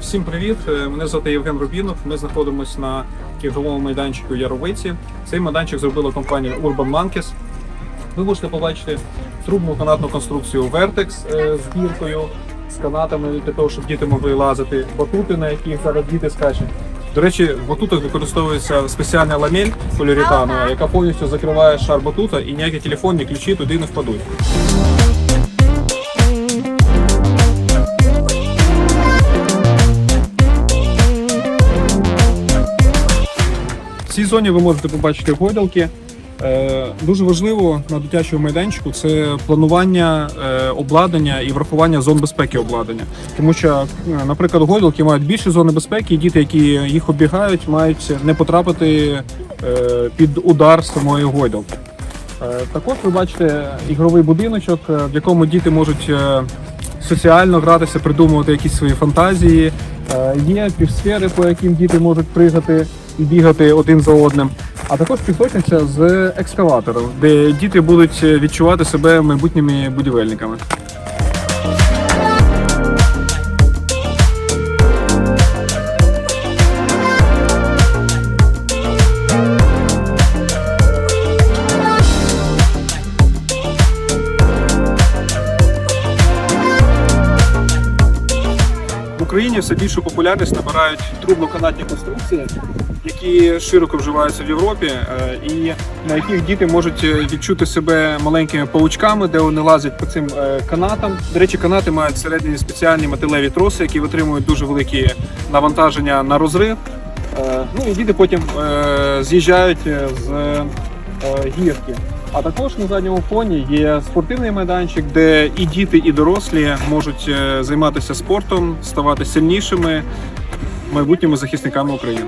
Всім привіт! Е, Мене звати Євген Рубінов. Ми знаходимося на ігровому майданчику Яровиці. Цей майданчик зробила компанія Urban Monkeys. Ви можете побачити трубну канатну конструкцію Vertex е, з біркою, з канатами для того, щоб діти могли лазити, батути, на яких зараз діти скачуть. До речі, в батутах використовується спеціальна ламель поліуретанова, яка повністю закриває шар батута і ніякі телефонні ключі туди не впадуть. Цій зоні ви можете побачити гойдалки. Е, Дуже важливо на дитячому майданчику це планування е, обладнання і врахування зон безпеки обладнання. Тому що, е, наприклад, гойдалки мають більше зони безпеки, і діти, які їх обігають, мають не потрапити під удар самої гойдалки. Також ви бачите ігровий будиночок, в якому діти можуть соціально гратися, придумувати якісь свої фантазії. Є півсфери, по яким діти можуть пригати і бігати один за одним. А також пісочниця з екскаватором, де діти будуть відчувати себе майбутніми будівельниками. Україні все більшу популярність набирають трубно-канатні конструкції, які широко вживаються в Європі, е, і на яких діти можуть е, відчути себе маленькими паучками, де вони лазять по цим е, канатам. До речі, канати мають всередині спеціальні металеві троси, які витримують дуже великі навантаження на розрив. Ну і діти потім з'їжджають з гірки. А також на задньому фоні є спортивний майданчик, де і діти, і дорослі можуть е, займатися спортом, ставати сильнішими майбутніми захисниками України.